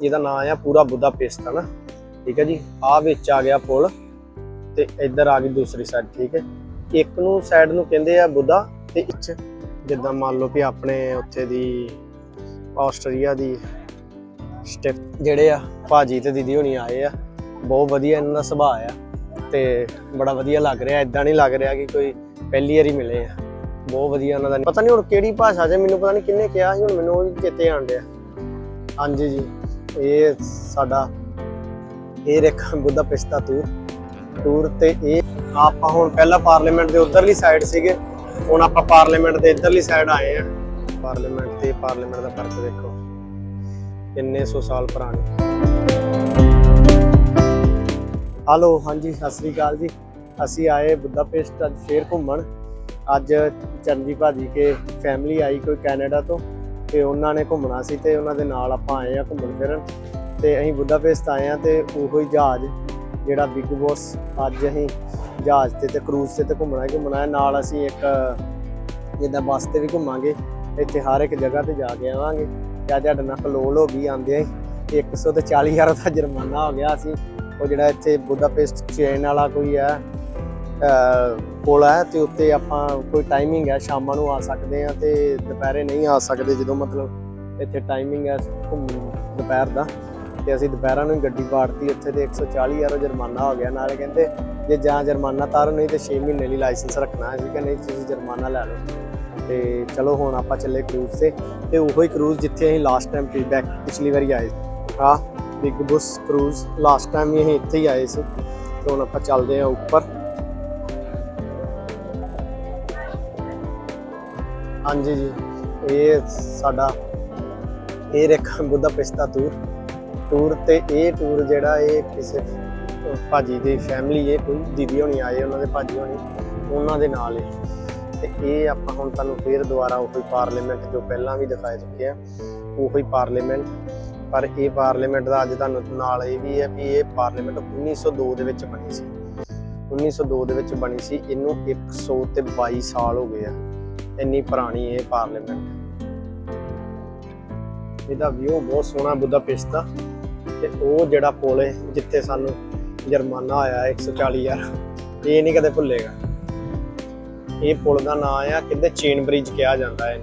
ਜਿਹਦਾ ਨਾਮ ਆ ਪੂਰਾ ਬੁੱਧਾਪੇਸਟ ਹੈ ਨਾ ਠੀਕ ਹੈ ਜੀ? ਆ ਵਿੱਚ ਆ ਗਿਆ ਪੁਲ ਤੇ ਇੱਧਰ ਆ ਗਈ ਦੂਸਰੀ ਸਾਈਡ ਠੀਕ ਹੈ? ਇੱਕ ਨੂੰ ਸਾਈਡ ਨੂੰ ਕਹਿੰਦੇ ਆ ਬੁੱਧਾ ਤੇ ਇੱਕ ਜਿੱਦਾਂ ਮੰਨ ਲਓ ਕਿ ਆਪਣੇ ਉੱਥੇ ਦੀ ਆਸਟਰੀਆ ਦੀ ਸਟਿਫ ਜਿਹੜੇ ਆ ਭਾਜੀ ਤੇ ਦੀਦੀ ਹੋਣੀ ਆਏ ਆ, ਬਹੁਤ ਵਧੀਆ ਇਹਨਾਂ ਦਾ ਸੁਭਾਅ ਆ ਤੇ ਬੜਾ ਵਧੀਆ ਲੱਗ ਰਿਹਾ ਇਦਾਂ ਨਹੀਂ ਲੱਗ ਰਿਹਾ ਕਿ ਕੋਈ ਪਹਿਲੀ ਵਾਰੀ ਮਿਲੇ ਆ। ਬਹੁਤ ਵਧੀਆ ਉਹਨਾਂ ਦਾ, ਪਤਾ ਨਹੀਂ ਹੁਣ ਕਿਹੜੀ ਭਾਸ਼ਾ 'ਚ ਮੈਨੂੰ ਪਤਾ ਨਹੀਂ ਕਿੰਨੇ ਕਿਹਾ ਸੀ, ਹੁਣ ਮੈਨੂੰ ਉਹ ਚੇਤੇ ਆਣ ਰਿਹਾ ਹਾਂਜੀ ਜੀ। ਇਹ ਸਾਡਾ, ਇਹ ਰੇਖ ਬੁੱਧਾ ਪਿਸਤਾ ਟੂਰ ਟੂਰ ਤੇ ਇਹ ਆਪਾਂ ਹੁਣ ਪਹਿਲਾਂ ਪਾਰਲੀਮੈਂਟ ਦੇ ਉਧਰਲੀ ਸਾਈਡ ਸੀਗੇ। ਹੁਣ ਆਪਾਂ ਪਾਰਲੀਮੈਂਟ ਦੇ ਇਧਰਲੀ ਸਾਈਡ ਆਏ ਆ। ਪਾਰਲੀਮੈਂਟ ਤੇ ਪਾਰਲੀਮੈਂਟ ਦਾ ਫ਼ਰਕ ਦੇਖੋ। ਕਿੰਨੇ ਸੌ ਸਾਲ ਪੁਰਾਣੀ। ਹਲੋ ਹਾਂਜੀ, ਸਤਿ ਸ੍ਰੀ ਅਕਾਲ ਜੀ। ਅਸੀਂ ਆਏ ਬੁੱਧਾਪੇਸਟ, ਅੱਜ ਫੇਰ ਘੁੰਮਣ। ਅੱਜ ਚਰਨਜੀ ਭਾਜੀ ਕੇ ਫੈਮਿਲੀ ਆਈ ਕੋਈ ਕੈਨੇਡਾ ਤੋਂ। ਤੇ ਉਹਨਾਂ ਨੇ ਘੁੰਮਣਾ ਸੀ ਤੇ ਉਹਨਾਂ ਦੇ ਨਾਲ ਆਪਾਂ ਆਏ ਆ ਘੁੰਮਣ ਫਿਰਨ। ਤੇ ਅਸੀਂ ਬੁੱਧਾਪੇਸਟ ਆਏ ਆ ਤੇ ਉਹੋ ਹੀ ਜਹਾਜ਼ ਜਿਹੜਾ ਬਿਗ ਬੋਸ ਅੱਜ ਅਸੀਂ ਜਹਾਜ਼ ਤੇ ਤੇ ਕਰੂਜ਼ ਤੇ ਤੇ ਘੁੰਮਣਾ ਹੀ ਘੁੰਮਣਾ ਹੈ। ਨਾਲ ਅਸੀਂ ਇੱਕ, ਜਿੱਦਾਂ ਬੱਸ ਤੇ ਵੀ ਘੁੰਮਾਂਗੇ, ਇੱਥੇ ਹਰ ਇੱਕ ਜਗ੍ਹਾ ਤੇ ਜਾ ਕੇ ਆਵਾਂਗੇ। ਜਾਂ ਅੱਜ ਨਾਲ ਕਲੋਲ ਹੋ ਗਈ ਆਂਦੇ 100 ਤੇ 40 ਹਜ਼ਾਰ ਦਾ ਜੁਰਮਾਨਾ ਹੋ ਗਿਆ ਅਸੀਂ ਉਹ ਜਿਹੜਾ ਇੱਥੇ ਬੁੱਧਾਪੇਸਟ ਚੇਨ ਵਾਲਾ ਕੋਈ ਹੈ ਅਹ ਹੈ ਤੇ ਉੱਤੇ ਆਪਾਂ ਕੋਈ ਟਾਈਮਿੰਗ ਹੈ ਸ਼ਾਮਾਂ ਨੂੰ ਆ ਸਕਦੇ ਆ ਤੇ ਦੁਪਹਿਰੇ ਨਹੀਂ ਆ ਸਕਦੇ ਜਦੋਂ ਮਤਲਬ ਇੱਥੇ ਟਾਈਮਿੰਗ ਹੈ ਘੁੰਮ- ਦੁਪਹਿਰ ਦਾ। ਤੇ ਅਸੀਂ ਦੁਪਹਿਰਾਂ ਨੂੰ ਹੀ ਗੱਡੀ ਪਾੜਤੀ ਉੱਥੇ ਤੇ 140 ਹਜ਼ਾਰ ਜੁਰਮਾਨਾ ਹੋ ਗਿਆ। ਨਾਲੇ ਕਹਿੰਦੇ ਜੇ ਜਾਂ ਜੁਰਮਾਨਾ ਤਾਰੋ, ਨਹੀਂ ਤੇ 6 ਮਹੀਨੇ ਲਈ ਲਾਇਸੈਂਸ ਰੱਖਣਾ ਹੈ। ਅਸੀਂ ਕਿ ਤੁਸੀਂ ਜੁਰਮਾਨਾ ਲੈ ਲਓ। ਤੇ ਚਲੋ ਹੁਣ ਆਪਾਂ ਚੱਲੇ ਕਰੂਜ਼ ਤੇ। ਤੇ ਉਹੋ ਹੀ ਕਰੂਜ਼ ਜਿੱਥੇ ਅਸੀਂ ਲਾਸਟ ਟਾਈਮ ਫੀਡਬੈਕ ਪਿਛਲੀ ਵਾਰੀ ਆਏ ਆ big bus cruise last time ਵੀ ਅਸੀਂ ਇੱਥੇ ਹੀ ਆਏ ਸੀ। ਤੇ ਹੁਣ ਆਪਾਂ ਚੱਲਦੇ ਆ ਉੱਪਰ। ਹਾਂਜੀ ਜੀ। ਇਹ ਸਾਡਾ, ਇਹ ਰੇਖ ਬੁੱਧਾ ਪਿਸਤਾ ਟੂਰ ਟੂਰ ਤੇ ਇਹ ਟੂਰ ਜਿਹੜਾ ਇਹ ਕਿਸੇ ਭਾਜੀ ਦੀ ਫੈਮਿਲੀ ਇਹ ਕੋਈ ਦੀਦੀ ਹੋਣੀ ਆਏ, ਉਹਨਾਂ ਦੇ ਭਾਜੀ ਹੋਣੀ, ਉਹਨਾਂ ਦੇ ਨਾਲ ਹੈ ਤੇ ਇਹ ਆਪਾਂ ਹੁਣ ਤੁਹਾਨੂੰ ਫੇਰ ਦੁਬਾਰਾ ਉਹੀ ਪਾਰਲੀਮੈਂਟ ਜੋ ਪਹਿਲਾਂ ਵੀ ਦਿਖਾ ਚੁੱਕੇ ਆ, ਉਹੀ ਪਾਰਲੀਮੈਂਟ ਪਰ ਇਹ ਪਾਰਲੀਮੈਂਟ ਦਾ ਅੱਜ ਤੁਹਾਨੂੰ ਨਾਲ ਇਹ ਵੀ ਹੈ ਵੀ ਇਹ ਪਾਰਲੀਮੈਂਟ 1902 ਦੇ ਵਿੱਚ ਬਣੀ ਸੀ। 1902 ਦੇ ਵਿੱਚ ਬਣੀ ਸੀ, ਇਹਨੂੰ 100 ਤੇ 22 ਸਾਲ ਹੋ ਗਏ ਆ। ਇੰਨੀ ਪੁਰਾਣੀ ਇਹ ਪਾਰਲੀਮੈਂਟ। ਇਹਦਾ ਵਿਊ ਬਹੁਤ ਸੋਹਣਾ ਬੁੱਧਾਪੇਸਟ ਦਾ ਤੇ ਉਹ ਜਿਹੜਾ ਪੁਲ ਹੈ, ਜਿੱਥੇ ਸਾਨੂੰ ਜੁਰਮਾਨਾ ਆਇਆ 140 ਯਾਰ ਇਹ ਨਹੀਂ ਕਦੇ ਭੁੱਲੇਗਾ। ਇਹ ਪੁਲ ਦਾ ਨਾਮ ਆ, ਕਿਤੇ ਚੇਨ ਬ੍ਰਿਜ ਕਿਹਾ ਜਾਂਦਾ ਹੈ।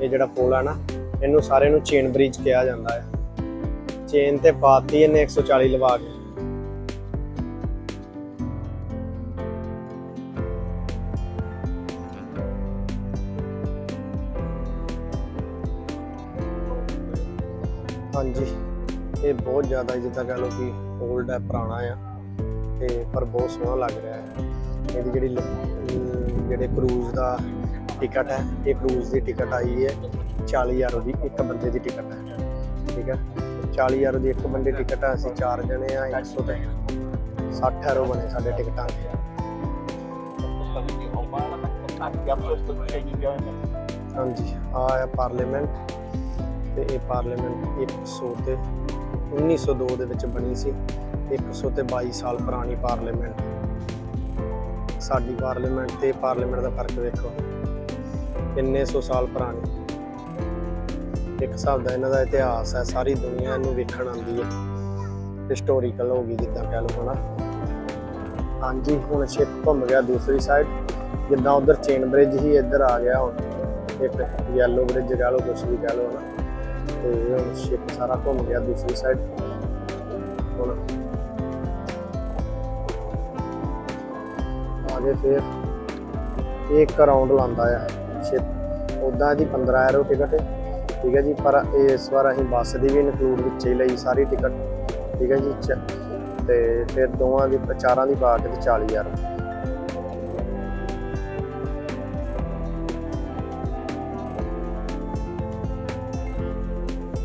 ਇਹ ਜਿਹੜਾ ਪੁਲ ਆ ਨਾ, ਇਹਨੂੰ ਸਾਰੇ ਨੂੰ ਚੇਨ ਬ੍ਰਿਜ ਕਿਹਾ ਜਾਂਦਾ ਹੈ। ਚੇਨ ਤੇ ਪਾਤੀ ਇਹਨੇ 140 ਲਵਾ ਕੇ। ਹਾਂਜੀ। ਇਹ ਬਹੁਤ ਜ਼ਿਆਦਾ ਜਿੱਦਾਂ ਕਹ ਲਓ ਕਿ 올ਡ ਹੈ, ਪੁਰਾਣਾ ਆ। ਤੇ ਪਰ ਬਹੁਤ ਸੋਹਣਾ ਲੱਗ ਰਿਹਾ ਹੈ। ਇਹਦੀ ਜਿਹੜੀ ਜਿਹੜੇ ਕਰੂਜ਼ ਦਾ ਟਿਕਟ ਹੈ, ਇਹ ਕਰੂਜ਼ ਦੀ ਟਿਕਟ ਆਈ ਹੈ। 40000 ਦੀ ਇੱਕ ਬੰਦੇ ਦੀ ਟਿਕਟ ਹੈ। ਠੀਕ ਹੈ? 40000 ਦੀ ਇੱਕ ਬੰਦੇ ਦੀ ਟਿਕਟ ਹੈ। ਅਸੀਂ ਚਾਰ ਜਣੇ ਆ 100 ਤੇ 60 ਯੂਰੋ ਬਣੇ ਸਾਡੇ ਟਿਕਟਾਂ ਦੇ। ਹਾਂਜੀ। ਆ ਹੈ ਪਾਰਲੀਮੈਂਟ ਤੇ ਇਹ ਪਾਰਲੀਮੈਂਟ 100 ਤੇ 1902 ਦੇ ਵਿੱਚ ਬਣੀ ਸੀ। 100 ਤੇ 22 ਸਾਲ ਪੁਰਾਣੀ ਪਾਰਲੀਮੈਂਟ। ਸਾਡੀ ਪਾਰਲੀਮੈਂਟ ਤੇ ਪਾਰਲੀਮੈਂਟ ਦਾ ਫ਼ਰਕ ਵੇਖੋ। ਕਿੰਨੇ ਸੌ ਸਾਲ ਪੁਰਾਣੀ। ਇੱਕ ਹਿਸਾਬ ਦਾ ਇਹਨਾਂ ਦਾ ਇਤਿਹਾਸ ਹੈ, ਸਾਰੀ ਦੁਨੀਆ ਇਹਨੂੰ ਵੇਖਣ ਆਉਂਦੀ ਹੈ। ਹਿਸਟੋਰੀਕਲ ਹੋ ਗਈ ਜਿੱਦਾਂ ਕਹਿ ਲਓ ਹਨਾ। ਹਾਂਜੀ, ਹੁਣ ਸ਼ਿਪ ਘੁੰਮ ਗਿਆ ਦੂਸਰੀ ਸਾਈਡ ਜਿੱਦਾਂ ਉਧਰ ਚੇਨ ਬ੍ਰਿਜ ਹੀ ਇੱਧਰ ਆ ਗਿਆ ਹੁਣ। ਇੱਕ ਯੈਲੋ ਬ੍ਰਿਜ ਕਹਿ ਲਓ, ਕੁਛ ਵੀ ਕਹਿ ਲਓ ਹਨਾ। ਤੇ ਹੁਣ ਸ਼ਿਪ ਸਾਰਾ ਘੁੰਮ ਗਿਆ ਦੂਸਰੀ ਸਾਈਡ ਹੁਣ ਆਗੇ ਫਿਰ। ਇਹ ਇੱਕ ਰਾਉਂਡ ਲਾਉਂਦਾ ਆ ਸ਼ਿਪ ਉਦਾਂ ਦੀ 15 ਯੂਰੋ ਟਿਕਟ ਠੀਕ ਹੈ ਜੀ, ਪਰ ਇਸ ਵਾਰ ਅਸੀਂ ਬੱਸ ਦੀ ਵੀ ਇਨਕਲੂਡ ਵਿੱਚ ਹੀ ਲਈ ਸਾਰੀ ਟਿਕਟ ਠੀਕ ਹੈ ਜੀ, ਚ- ਤੇ ਫਿਰ ਦੋਵਾਂ ਦੀ ਚਾਰਾਂ ਦੀ ਪਾ ਕੇ ਤੇ 40 ਯੂਰੋ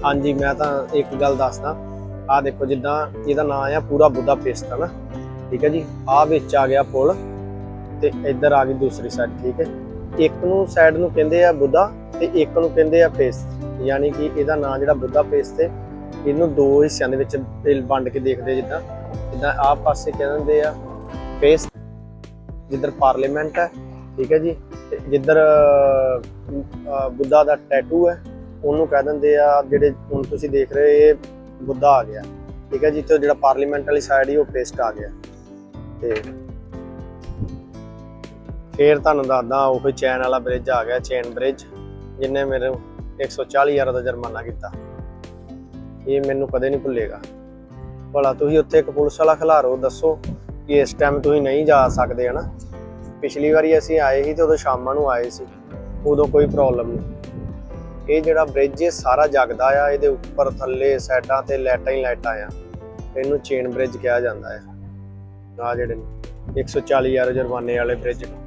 ਹਾਂਜੀ, ਮੈਂ ਤਾਂ ਇੱਕ ਗੱਲ ਦੱਸਦਾ। ਆ ਦੇਖੋ ਜਿੱਦਾਂ ਇਹਦਾ ਨਾਮ ਆ ਪੂਰਾ ਬੁੱਧਾ ਬੁੱਧਾਪੇਸਟ ਹੈ ਨਾ। ਠੀਕ ਹੈ ਜੀ? ਆ ਵਿੱਚ ਆ ਗਿਆ ਪੁਲ ਤੇ ਇੱਧਰ ਆ ਗਈ ਦੂਸਰੀ ਸਾਈਡ ਠੀਕ ਹੈ? ਇੱਕ ਨੂੰ ਸਾਈਡ ਨੂੰ ਕਹਿੰਦੇ ਆ ਬੁੱਧਾ ਤੇ ਇੱਕ ਨੂੰ ਕਹਿੰਦੇ ਆ ਪੇਸਟ ਯਾਨੀ ਕਿ ਇਹਦਾ ਨਾਮ ਜਿਹੜਾ ਬੁੱਧਾ ਪੇਸਟ ਤੇ ਇਹਨੂੰ ਦੋ ਹਿੱਸਿਆਂ ਦੇ ਵਿੱਚ ਵੰਡ ਕੇ ਦੇਖਦੇ ਜਿੱਦਾਂ। ਜਿੱਦਾਂ ਆਹ ਪਾਸੇ ਕਹਿੰਦੇ ਆ ਪੇਸਟ ਜਿੱਧਰ ਪਾਰਲੀਮੈਂਟ ਹੈ, ਠੀਕ ਹੈ ਜੀ? ਤੇ ਜਿੱਧਰ ਬੁੱਧਾ ਦਾ ਟੈਟੂ ਹੈ ਉਹਨੂੰ ਕਹਿ ਦਿੰਦੇ ਆ, ਜਿਹੜੇ ਹੁਣ ਤੁਸੀਂ ਦੇਖ ਰਹੇ ਇਹ ਬੁੱਧਾ ਆ ਗਿਆ। ਠੀਕ ਹੈ ਜੀ ਤੇ ਜਿਹੜਾ ਪਾਰਲੀਮੈਂਟ ਵਾਲੀ ਸਾਈਡ ਹੀ ਉਹ ਪੇਸਟ ਆ ਗਿਆ। ਤੇ ਫੇਰ ਤੁਹਾਨੂੰ ਦੱਸਦਾ, ਉਹ ਚੈਨ ਵਾਲਾ ਬ੍ਰਿਜ ਆ ਗਿਆ ਚੈਨ ਬ੍ਰਿਜ ਜਿੰਨੇ ਮੇਰੇ 140 ਹਜ਼ਾਰ ਦਾ ਜੁਰਮਾਨਾ ਕੀਤਾ। ਇਹ ਮੈਨੂੰ ਕਦੇ ਨਹੀਂ ਭੁੱਲੇਗਾ। ਭਲਾ ਤੁਸੀਂ ਉੱਥੇ ਇੱਕ ਪੁਲਿਸ ਵਾਲਾ ਖਿਲਾਰੋ, ਦੱਸੋ ਕਿ ਇਸ ਟਾਈਮ ਤੁਸੀਂ ਨਹੀਂ ਜਾ ਸਕਦੇ, ਹਨਾ? ਪਿਛਲੀ ਵਾਰੀ ਅਸੀਂ ਆਏ ਸੀ ਤੇ ਉਦੋਂ ਸ਼ਾਮਾਂ ਨੂੰ ਆਏ ਸੀ। ਉਦੋਂ ਕੋਈ ਪ੍ਰੋਬਲਮ ਨਹੀਂ। ਇਹ ਜਿਹੜਾ ਬ੍ਰਿਜ ਇਹ ਸਾਰਾ ਜਗਦਾ ਆ, ਇਹਦੇ ਉੱਪਰ ਥੱਲੇ ਸਾਈਡਾਂ ਤੇ ਲਾਈਟਾਂ ਹੀ ਲਾਈਟਾਂ ਆ। ਇਹਨੂੰ ਚੇਨ ਬ੍ਰਿਜ ਕਿਹਾ ਜਾਂਦਾ ਆ। ਆ ਜਿਹੜੇ ਨੇ 140 ਹਜ਼ਾਰ ਜੁਰਮਾਨੇ ਵਾਲੇ ਬ੍ਰਿਜ ਨੂੰ।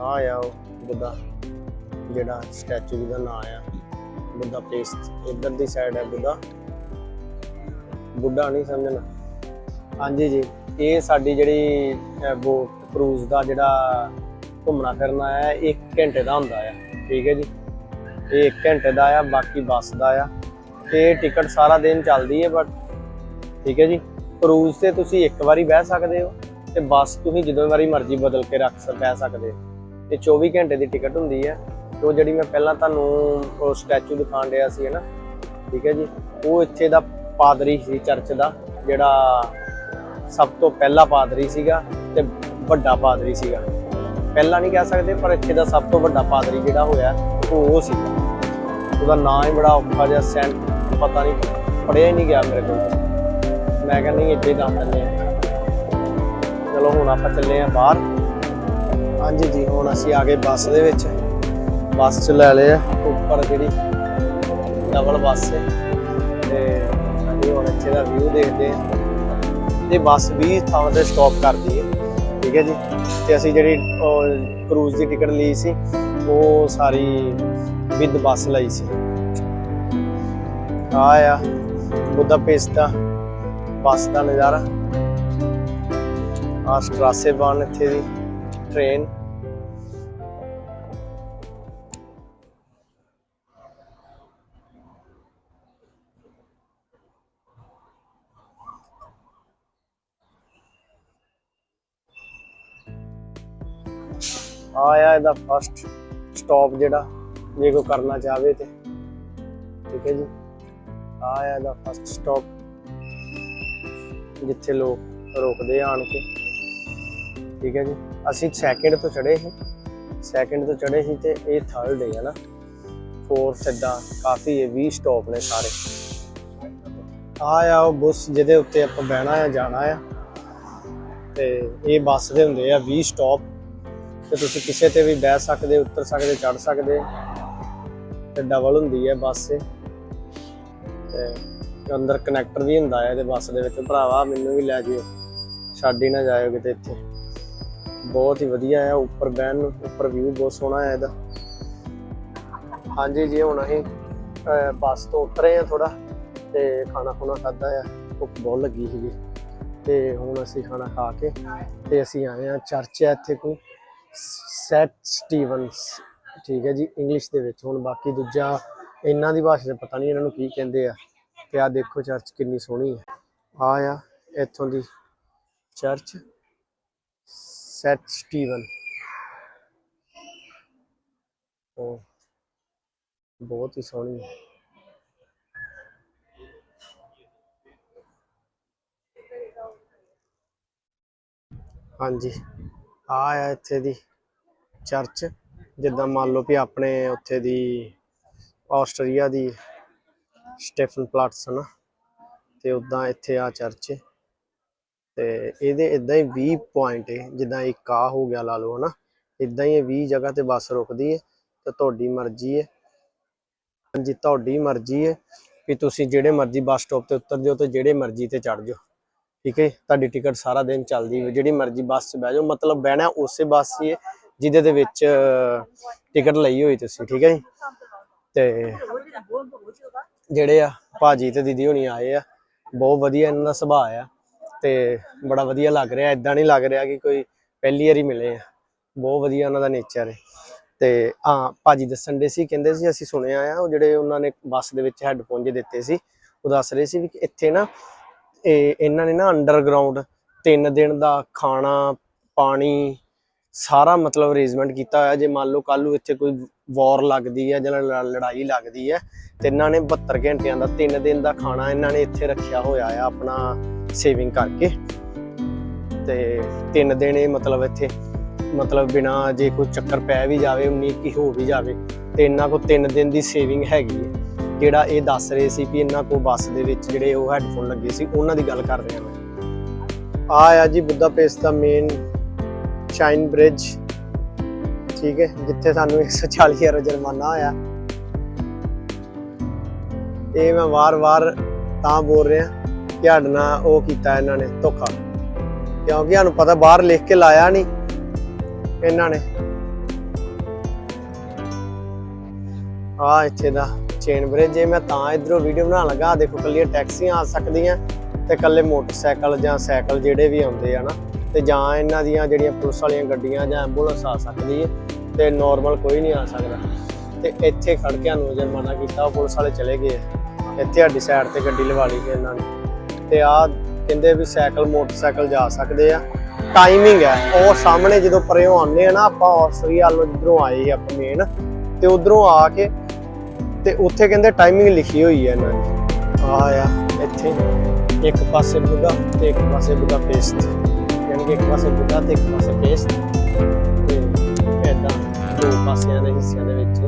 ਆ ਆ ਉਹ ਬੁੱਧਾ, ਜਿਹੜਾ ਸਟੈਚੂ ਦਾ ਨਾਮ ਆ। ਬੁੱਧਾ ਪੇਸਟ ਇੱਧਰ ਦੀ ਸਾਈਡ ਹੈ ਬੁੱਧਾ। ਬੁੱਢਾ ਨਹੀਂ ਸਮਝਣਾ। ਹਾਂਜੀ ਜੀ, ਇਹ ਸਾਡੀ ਜਿਹੜੀ ਬੋਟ ਕਰੂਜ਼ ਦਾ ਜਿਹੜਾ ਘੁੰਮਣਾ ਫਿਰਨਾ ਹੈ 1 ਘੰਟੇ ਦਾ ਹੁੰਦਾ ਆ। ਠੀਕ ਹੈ ਜੀ? ਇਹ 1 ਘੰਟੇ ਦਾ ਆ, ਬਾਕੀ ਬੱਸ ਦਾ ਆ। ਤੇ ਟਿਕਟ ਸਾਰਾ ਦਿਨ ਚੱਲਦੀ ਹੈ ਬਟ ਠੀਕ ਹੈ ਜੀ? ਕਰੂਜ਼ ਤੇ ਤੁਸੀਂ ਇੱਕ ਵਾਰੀ ਬਹਿ ਸਕਦੇ ਹੋ ਤੇ ਬੱਸ ਤੁਸੀਂ ਜਦੋਂ ਵਾਰੀ ਮਰਜ਼ੀ ਬਦਲ ਕੇ ਰੱਖ ਸਕ ਬਹਿ ਸਕਦੇ ਹੋ। ਤੇ 24 ਘੰਟੇ ਦੀ ਟਿਕਟ ਹੁੰਦੀ ਹੈ। ਉਹ ਜਿਹੜੀ ਮੈਂ ਪਹਿਲਾਂ ਤੁਹਾਨੂੰ ਉਹ ਸਟੈਚੂ ਦਿਖਾਣ ਰਿਹਾ ਸੀ, ਹੈ ਨਾ? ਠੀਕ ਹੈ ਜੀ? ਉਹ ਇੱਥੇ ਦਾ ਪਾਦਰੀ ਸੀ ਚਰਚ ਦਾ, ਜਿਹੜਾ ਸਭ ਤੋਂ ਪਹਿਲਾ ਪਾਦਰੀ ਸੀਗਾ ਤੇ ਵੱਡਾ ਪਾਦਰੀ ਸੀਗਾ। ਪਹਿਲਾ ਨਹੀਂ ਕਹਿ ਸਕਦੇ, ਪਰ ਇੱਥੇ ਦਾ ਸਭ ਤੋਂ ਵੱਡਾ ਪਾਦਰੀ ਜਿਹੜਾ ਹੋਇਆ, ਉਹ ਉਹ ਸੀ। ਉਹਦਾ ਨਾਂ ਹੀ ਬੜਾ ਔਖਾ ਜਿਹਾ, ਸੈਂਟ ਪਤਾ ਨਹੀਂ ਪੜਿਆ ਹੀ ਨਹੀਂ ਗਿਆ ਮੇਰੇ ਕੋਲ। ਮੈਂ ਕਹਿੰਦਾ ਨਹੀਂ, ਇੱਥੇ ਦੱਸ ਦਿੰਦੇ ਆ। ਚਲੋ ਹੁਣ ਆਪਾਂ ਚੱਲੇ ਆ ਬਾਹਰ। ਹਾਂਜੀ ਜੀ, ਹੁਣ ਅਸੀਂ ਆ ਗਏ ਬੱਸ ਦੇ ਵਿੱਚ। ਬੱਸ ਚ ਲੈ ਲਏ ਉੱਪਰ ਜਿਹੜੀ ਡਬਲ ਬੱਸ ਹੈ। ਅਸੀਂ ਹੁਣ ਇੱਥੇ ਦਾ ਵਿਊ ਦੇਖਦੇ ਆ ਤੇ ਬੱਸ 20 ਥਾਂ ਤੇ ਸਟਾਪ ਕਰਦੀ ਹੈ। ਠੀਕ ਹੈ ਜੀ? ਤੇ ਅਸੀਂ ਜਿਹੜੀ ਕਰੂਜ਼ ਦੀ ਟਿਕਟ ਲਈ ਸੀ, ਉਹ ਸਾਰੀ ਵਿਦ ਬੱਸ ਲਈ ਸੀ। ਆ ਆ ਬੁਦਾਪੇਸਟ ਬੱਸ ਦਾ ਨਜ਼ਾਰਾ। ਆ ਸਟਰਾਸੇ ਬਾਨ ਇੱਥੇ ਦੀ ਟ੍ਰੇਨ ਆਇਆ ਇਹਦਾ ਫਸਟ ਸਟਾਪ ਜਿਹੜਾ, ਜੇ ਕੋਈ ਕਰਨਾ ਚਾਹਵੇ ਤੇ। ਠੀਕ ਹੈ ਜੀ? ਆਇਆ ਇਹਦਾ ਫਸਟ ਸਟਾਪ ਜਿੱਥੇ ਲੋਕ ਰੁਕਦੇ ਆਣ ਕੇ। ਠੀਕ ਹੈ ਜੀ? ਅਸੀਂ ਸੈਕਿੰਡ ਤੋਂ ਚੜੇ ਸੀ। ਸੈਕਿੰਡ ਤੋਂ ਚੜੇ ਸੀ ਤੇ ਇਹ ਥਰਡ ਹੈ ਨਾ। ਫੋਰਥ ਇਦਾਂ ਕਾਫੀ ਹੈ 20 ਸਟਾਪ ਨੇ ਸਾਰੇ। ਆਇਆ ਉਹ ਬੱਸ ਜਿਹਦੇ ਉੱਤੇ ਆਪਾਂ ਬਹਿਣਾ ਆ, ਜਾਣਾ ਆ। ਤੇ ਇਹ ਬੱਸ ਦੇ ਹੁੰਦੇ ਆ 20 ਸਟਾਪ ਤੇ ਤੁਸੀਂ ਕਿਸੇ ਤੇ ਵੀ ਬਹਿ ਸਕਦੇ, ਉਤਰ ਸਕਦੇ ਚੜ ਸਕਦੇ। ਤੇ ਡਬਲ ਹੁੰਦੀ ਹੈ ਬੱਸ ਇਹ। ਤੇ ਅੰਦਰ ਕਨੈਕਟਰ ਵੀ ਹੁੰਦਾ ਹੈ ਇਹਦੇ ਬੱਸ ਦੇ ਵਿੱਚ। ਭਰਾਵਾ, ਮੈਨੂੰ ਵੀ ਲੈ ਜਿਓ। ਛੱਡ ਹੀ ਨਾ ਜਾਇਓ ਕਿਤੇ ਇੱਥੇ। ਬਹੁਤ ਹੀ ਵਧੀਆ ਹੈ, ਉੱਪਰ ਬਹਿਣ ਨੂੰ। ਉੱਪਰ ਵਿਊ ਬਹੁਤ ਸੋਹਣਾ ਹੈ ਇਹਦਾ। ਹਾਂਜੀ ਜੀ, ਹੁਣ ਅਸੀਂ ਬੱਸ ਤੋਂ ਉਤਰੇ ਆ ਥੋੜਾ ਤੇ ਖਾਣਾ ਖੁਣਾ ਖਾਦਾ ਆ। ਭੁੱਖ ਬਹੁਤ ਲੱਗੀ ਸੀਗੀ। ਤੇ ਹੁਣ ਅਸੀਂ ਖਾਣਾ ਖਾ ਕੇ ਤੇ ਅਸੀਂ ਆਏ ਆ ਚਰਚ ਹੈ ਇੱਥੇ ਕੋਈ। ਸੈਟ ਸਟੀਵਨਸ, ਠੀਕ ਹੈ ਜੀ ਇੰਗਲਿਸ਼ ਦੇ ਵਿੱਚ। ਹੁਣ ਬਾਕੀ ਦੂਜਾ, ਇਹਨਾਂ ਦੀ ਭਾਸ਼ਾ 'ਚ ਪਤਾ ਨਹੀਂ ਇਹਨਾਂ ਨੂੰ ਕੀ ਕਹਿੰਦੇ ਆ। ਤੇ ਆ ਦੇਖੋ ਚਰਚ ਕਿੰਨੀ ਸੋਹਣੀ ਹੈ। ਆ ਆ, ਇੱਥੋਂ ਦੀ ਚਰਚ, ਸੈਟ ਸਟੀਵਨ। ਉਹ ਬਹੁਤ ਹੀ ਸੋਹਣੀ ਹੈ। ਹਾਂਜੀ। ਆ ਆ ਇੱਥੇ ਦੀ ਚਰਚ, ਜਿੱਦਾਂ ਮੰਨ ਲਓ ਵੀ ਆਪਣੇ ਉੱਥੇ ਦੀ ਆਸਟਰੀਆ ਦੀ ਸਟੀਫਨ ਪਲਾਟਸ ਨਾ ਤੇ ਉਦਾਂ ਇੱਥੇ ਆ ਚਰਚ ਤੇ ਇਹਦੇ ਇਦਾਂ ਹੀ 20 ਪੁਆਇੰਟ ਹੈ ਜਿੱਦਾਂ ਇੱਕ ਆ ਹੋ ਗਿਆ ਲਾ ਲਓ ਹਨਾ ਇਦਾਂ ਹੀ 20 ਜਗ੍ਹਾ ਤੇ ਬੱਸ ਰੁਕਦੀ ਹੈ ਤੇ ਤੁਹਾਡੀ ਮਰਜ਼ੀ ਹੈ ਹਾਂਜੀ, ਤੁਹਾਡੀ ਮਰਜ਼ੀ ਹੈ ਵੀ ਤੁਸੀਂ ਜਿਹੜੇ ਮਰਜ਼ੀ ਬੱਸ ਸਟਾਪ ਤੇ ਉਤਰ ਜਾਓ ਤੇ ਜਿਹੜੇ ਮਰਜ਼ੀ ਤੇ ਚੜ ਜਾਓ। ਠੀਕ ਹੈ ਤੁਹਾਡੀ ਟਿਕਟ ਸਾਰਾ ਦਿਨ ਚੱਲਦੀ ਹੈ ਜਿਹੜੀ ਮਰਜ਼ੀ ਬੱਸ 'ਚ ਬਹਿ ਜਾਓ, ਮਤਲਬ ਬਹਿਣਾ ਉਸੇ ਬੱਸ 'ਚ ਜਿਹਦੇ ਦੇ ਵਿੱਚ ਟਿਕਟ ਲਈ ਹੋਈ ਤੁਸੀਂ, ਠੀਕ ਹੈ ਜੀ? ਤੇ ਜਿਹੜੇ ਆ ਭਾਜੀ ਤੇ ਦੀਦੀ ਹੋਣੀ ਆਏ ਆ, ਬਹੁਤ ਵਧੀਆ ਇਹਨਾਂ ਦਾ ਸੁਭਾਅ ਆ, ਤੇ ਬੜਾ ਵਧੀਆ ਲੱਗ ਰਿਹਾ ਇਦਾਂ ਨਹੀਂ ਲੱਗ ਰਿਹਾ ਕਿ ਕੋਈ ਪਹਿਲੀ ਵਾਰੀ ਮਿਲੇ ਆ, ਬਹੁਤ ਵਧੀਆ ਉਹਨਾਂ ਦਾ ਨੇਚਰ ਹੈ। ਤੇ ਹਾਂ ਭਾਜੀ ਦੱਸਣ ਦੇ ਸੀ, ਕਹਿੰਦੇ ਸੀ ਅਸੀਂ ਸੁਣਿਆ ਆ, ਉਹ ਜਿਹੜੇ ਉਹਨਾਂ ਨੇ ਬੱਸ ਦੇ ਵਿੱਚ ਹੈੱਡਫੋਨ ਜੇ ਦਿੱਤੇ ਸੀ, ਉਹ ਦੱਸ ਰਹੇ ਸੀ ਵੀ ਇੱਥੇ ਨਾ ਇਹ ਇਹਨਾਂ ਨੇ ਨਾ ਅੰਡਰਗਰਾਉਂਡ ਤਿੰਨ ਦਿਨ ਦਾ ਖਾਣਾ, ਪਾਣੀ, ਸਾਰਾ ਮਤਲਬ ਅਰੇਂਜਮੈਂਟ ਕੀਤਾ ਹੋਇਆ। ਜੇ ਮੰਨ ਲਓ ਕੱਲ ਨੂੰ ਇੱਥੇ ਕੋਈ ਵਾਰ ਲੱਗਦੀ ਹੈ ਜਾਂ ਲ- ਲੜਾਈ ਲੱਗਦੀ ਹੈ, ਤੇ ਇਹਨਾਂ ਨੇ 72 ਘੰਟਿਆਂ ਦਾ 3 ਦਿਨ ਦਾ ਖਾਣਾ ਇਹਨਾਂ ਨੇ ਇੱਥੇ ਰੱਖਿਆ ਹੋਇਆ ਆ ਆਪਣਾ ਸੇਵਿੰਗ ਕਰਕੇ। ਤੇ 3 ਦਿਨ ਇਹ ਮਤਲਬ ਇੱਥੇ, ਮਤਲਬ ਬਿਨਾ ਜੇ ਕੋਈ ਚੱਕਰ ਪੈ ਵੀ ਜਾਵੇ, ਉਨੀ ਕੀ ਹੋ ਵੀ ਜਾਵੇ, ਤੇ ਇਹਨਾਂ ਕੋ 3 ਦਿਨ ਦੀ ਸੇਵਿੰਗ ਹੈਗੀ ਹੈ। ਜਿਹੜਾ ਇਹ ਦੱਸ ਰਹੇ ਸੀ ਕਿ ਇਹਨਾਂ ਕੋ ਬੱਸ ਦੇ ਵਿੱਚ ਜਿਹੜੇ ਉਹ ਹੈੱਡਫੋਨ ਲੱਗੇ ਸੀ, ਉਹਨਾਂ ਦੀ ਗੱਲ ਕਰ ਰਿਹਾ ਮੈਂ। ਆ ਆ ਜੀ ਬੁੱਧਾਪੇਸਟ ਦਾ ਮੇਨ ਸ਼ਾਈਨ ਬ੍ਰਿਜ ਠੀਕ ਹੈ, ਜਿੱਥੇ ਸਾਨੂੰ 140 ਯੂਰੋ ਜੁਰਮਾਨਾ ਹੋਇਆ ਇਹ ਮੈਂ ਵਾਰ-ਵਾਰ ਤਾਂ ਬੋਲ ਰਿਹਾ ਕਿ ਸਾਡੇ ਨਾਲ ਉਹ ਕੀਤਾ ਇਹਨਾਂ ਨੇ ਧੋਖਾ। ਕਿਉਂਕਿ ਸਾਨੂੰ ਪਤਾ ਬਾਹਰ ਲਿਖ ਕੇ ਲਾਇਆ ਨਹੀਂ ਇਹਨਾਂ ਨੇ। ਆ ਇੱਥੇ ਦਾ ਚੇਨ ਬ੍ਰਿਜ ਜੇ ਮੈਂ ਤਾਂ ਇਧਰੋਂ ਵੀਡੀਓ ਬਣਾਉਣ ਲੱਗਾ ਦੇਖੋ ਕੱਲੀਆਂ ਟੈਕਸੀਆਂ ਆ ਸਕਦੀਆਂ ਤੇ ਕੱਲੇ ਮੋਟਰਸਾਈਕਲ ਜਾਂ ਸਾਈਕਲ ਜਿਹੜੇ ਵੀ ਆਉਂਦੇ ਆ ਨਾ, ਤੇ ਜਾਂ ਇਹਨਾਂ ਦੀਆਂ ਜਿਹੜੀਆਂ ਪੁਲਿਸ ਵਾਲੀਆਂ ਗੱਡੀਆਂ ਜਾਂ ਐਂਬੂਲੈਂਸ ਆ ਸਕਦੀ ਹੈ ਤੇ ਨਾਰਮਲ ਕੋਈ ਨਹੀਂ ਆ ਸਕਦਾ। ਤੇ ਇੱਥੇ ਖੜ ਕੇ ਸਾਨੂੰ ਜੁਰਮਾਨਾ ਕੀਤਾ, ਉਹ ਪੁਲਿਸ ਵਾਲੇ ਚਲੇ ਗਏ ਇੱਥੇ ਸਾਡੀ ਸਾਈਡ ਤੇ ਗੱਡੀ ਲਵਾ ਲਈ ਇਹਨਾਂ ਨੇ। ਤੇ ਆ ਕਹਿੰਦੇ ਵੀ ਸਾਈਕਲ, ਮੋਟਰਸਾਈਕਲ ਜਾ ਸਕਦੇ ਆ। ਟਾਈਮਿੰਗ ਹੈ ਉਹ ਸਾਹਮਣੇ ਜਦੋਂ ਪਰਿਓ ਆਉਂਦੇ ਆ ਨਾ, ਆਪਾਂ ਆਸਟਰੀਆ ਵੱਲੋਂ ਜਿੱਧਰੋਂ ਆਏ ਆਪਾਂ ਮੇਨ ਤੇ ਉਧਰੋਂ ਆ ਕੇ ਤੇ ਉੱਥੇ ਕਹਿੰਦੇ ਟਾਈਮਿੰਗ ਲਿਖੀ ਹੋਈ ਹੈ ਇਹਨਾਂ ਨੇ। ਆ ਆ, ਇੱਥੇ। ਇੱਕ ਪਾਸੇ ਬੁੱਢਾ ਤੇ ਇੱਕ ਪਾਸੇ ਬੁੱਢਾ ਪੇਸਟ ਯਾਨੀ ਕਿ ਇੱਕ ਪਾਸੇ ਬੁੱਢਾ ਤੇ ਇੱਕ ਪਾਸੇ ਪੇਸਟ ਤੇ ਇਦਾਂ ਦੋ ਪਾਸਿਆਂ ਦੇ ਹਿੱਸਿਆਂ ਦੇ ਵਿੱਚ।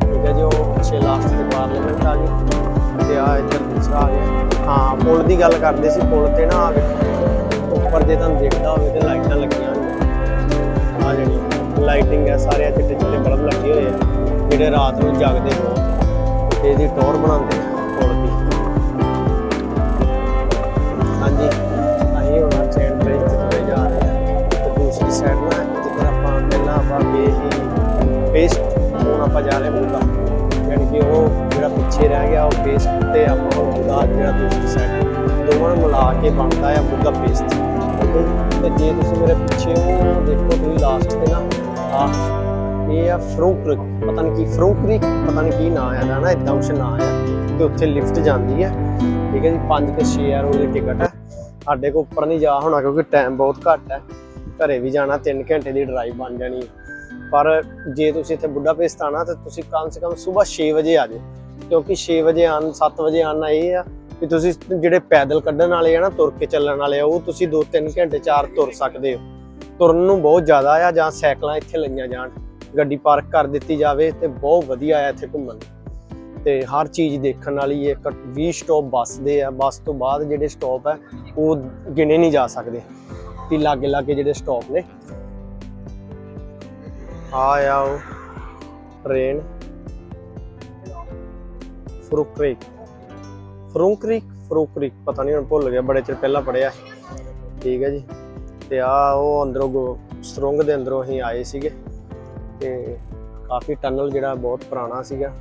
ਠੀਕ ਹੈ ਜੀ, ਉਹ ਪਿੱਛੇ ਲਾਸਟ ਦੇ ਪਾਰਲੀਮੈਂਟ ਆ ਗਈ। ਤੇ ਆ ਇੱਧਰ ਦੂਸਰਾ ਆ ਗਿਆ। ਹਾਂ, ਪੁਲ ਦੀ ਗੱਲ ਕਰਦੇ ਸੀ, ਪੁਲ ਤੇ ਨਾ ਆ ਵੇਖੋ। ਉੱਪਰ ਜੇ ਤੁਹਾਨੂੰ ਦੇਖਦਾ ਹੋਵੇ ਤੇ ਲਾਈਟਾਂ ਲੱਗੀਆਂ ਹੋਈਆਂ। ਆ ਜਿਹੜੀ ਲਾਈਟਿੰਗ ਹੈ, ਸਾਰੇ ਚਿੱਟੇ ਚਿੱਟੇ ਬਲਬ ਲੱਗੇ ਹੋਏ ਆ। ਜਿਹੜੇ ਰਾਤ ਨੂੰ ਜਗਦੇ ਬਹੁਤ ਇਹਦੀ ਟੌਰ ਬਣਾਉਂਦੇ ਆ ਦੀ। ਹਾਂਜੀ। ਅਸੀਂ ਹੁਣ ਚੈਨ ਬ੍ਰਿਜ ਤੇ ਤੁਰੇ ਜਾ ਰਹੇ ਹਾਂ ਤੇ ਦੂਸਰੀ ਸਾਈਡ ਨਾਲ ਜਿੱਧਰ ਆਪਾਂ ਪਹਿਲਾਂ ਆਪਾਂ ਗਏ ਸੀ ਪੇਸਟ ਹੁਣ ਆਪਾਂ ਜਾ ਰਹੇ ਬੁੱਢਾ ਯਾਨੀ ਕਿ ਉਹ ਜਿਹੜਾ ਪਿੱਛੇ ਰਹਿ ਗਿਆ, ਉਹ ਪੇਸਟ ਤੇ ਆਪਾਂ ਹੁਣ ਬੁੱਢਾ ਜਿਹੜਾ ਦੂਸਰੀ ਸਾਈਡ ਦੋਵਾਂ ਨੂੰ ਮਿਲਾ ਕੇ ਬਣਦਾ ਆ ਬੁੱਢਾ ਪੇਸਟ ਤੇ ਜੇ ਤੁਸੀਂ ਮੇਰੇ ਪਿੱਛੇ ਉਹ ਦੇਖੋ ਤੁਸੀਂ ਲਾਸਟ ਤੇ ਨਾ ਆ ਇਹ ਆ ਫਰੂਕਰਿਕ ਪਤਾ ਨਹੀਂ ਕੀ ਫਰੂਕਰਿਕ ਪਤਾ ਨਹੀਂ ਕੀ ਨਾਂ ਹੈ ਨਾ ਇਦਾਂ ਕੁਛ ਨਾਂ ਹੈ ਤੇ ਉੱਥੇ ਲਿਫਟ ਜਾਂਦੀ ਹੈ। ਠੀਕ ਹੈ ਜੀ 5 ਤੇ 6 ਯਾਰ ਉਹਦੀ ਟਿਕਟ ਹੈ। ਸਾਡੇ ਕੋ ਉੱਪਰ ਨਹੀਂ ਜਾ ਹੋਣਾ ਕਿਉਂਕਿ ਟਾਈਮ ਬਹੁਤ ਘੱਟ ਹੈ। ਘਰੇ ਵੀ ਜਾਣਾ 3 ਘੰਟੇ ਦੀ ਡਰਾਈਵ ਬਣ ਜਾਣੀ ਪਰ ਜੇ ਤੁਸੀਂ ਇੱਥੇ ਬੁੱਢਾ ਪੇਸਟ ਆਣਾ ਤਾਂ ਤੁਸੀਂ ਕਮ ਸੇ ਕਮ ਸਵੇਰ 6 ਵਜੇ ਆ ਜਾਓ ਕਿਉਂਕਿ 6 ਵਜੇ ਆਣ 7 ਵਜੇ ਆਣਾ ਇਹ ਆ ਕਿ ਤੁਸੀਂ ਜਿਹੜੇ ਪੈਦਲ ਕੱਢਣ ਵਾਲੇ ਆ ਨਾ, ਤੁਰ ਕੇ ਚੱਲਣ ਵਾਲੇ ਆ, ਉਹ ਤੁਸੀਂ 2-3 ਘੰਟੇ 4 ਤੁਰ ਸਕਦੇ ਹੋ। ਤੁਰਨ ਨੂੰ ਬਹੁਤ ਜ਼ਿਆਦਾ ਆ ਜਾਂ ਸਾਈਕਲਾਂ ਇੱਥੇ ਲਈਆਂ ਜਾਣ। ਗੱਡੀ ਪਾਰਕ ਕਰ ਦਿੱਤੀ ਜਾਵੇ ਤੇ ਬਹੁਤ ਵਧੀਆ ਆ ਇੱਥੇ ਘੁੰਮਣ ਤੇ ਹਰ ਚੀਜ਼ ਦੇਖਣ ਵਾਲੀ ਹੈ। ਇੱਕ 20 ਸਟਾਪ ਬੱਸ ਦੇ ਆ। ਬੱਸ ਤੋਂ ਬਾਅਦ ਜਿਹੜੇ ਸਟਾਪ ਹੈ, ਉਹ ਗਿਣੇ ਨਹੀਂ ਜਾ ਸਕਦੇ। ਕਿ ਲਾਗੇ ਲਾਗੇ ਜਿਹੜੇ ਸਟਾਪ ਨੇ। ਆ ਉਹ ਟ੍ਰੇਨ ਫਰੂਕਰੀਕ। ਫਰੂਕਰੀਕ ਫਰੂਕਰੀਕ, ਪਤਾ ਨਹੀਂ ਹੁਣ ਭੁੱਲ ਗਿਆ, ਬੜੇ ਚਿਰ ਪਹਿਲਾਂ ਪੜਿਆ ਠੀਕ ਹੈ ਜੀ। ਤੇ ਆ ਉਹ ਅੰਦਰੋਂ ਗੋ- ਸੁਰੰਗ ਦੇ ਅੰਦਰੋਂ ਹੀ ਆਏ ਸੀਗੇ। ਤੇ ਕਾਫੀ ਟਨਲ ਜਿਹੜਾ ਬਹੁਤ ਪੁਰਾਣਾ ਸੀਗਾ।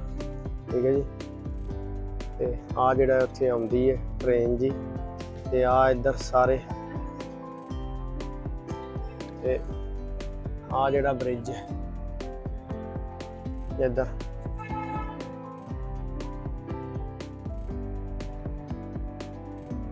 ਠੀਕ ਹੈ ਜੀ। ਤੇ ਆ ਜਿਹੜਾ ਉੱਥੇ ਆਉਂਦੀ ਹੈ ਟ੍ਰੇਨ ਜੀ, ਤੇ ਆ ਇੱਧਰ ਸਾਰੇ। ਤੇ ਆ ਜਿਹੜਾ ਬ੍ਰਿਜ ਹੈ। ਇੱਧਰ।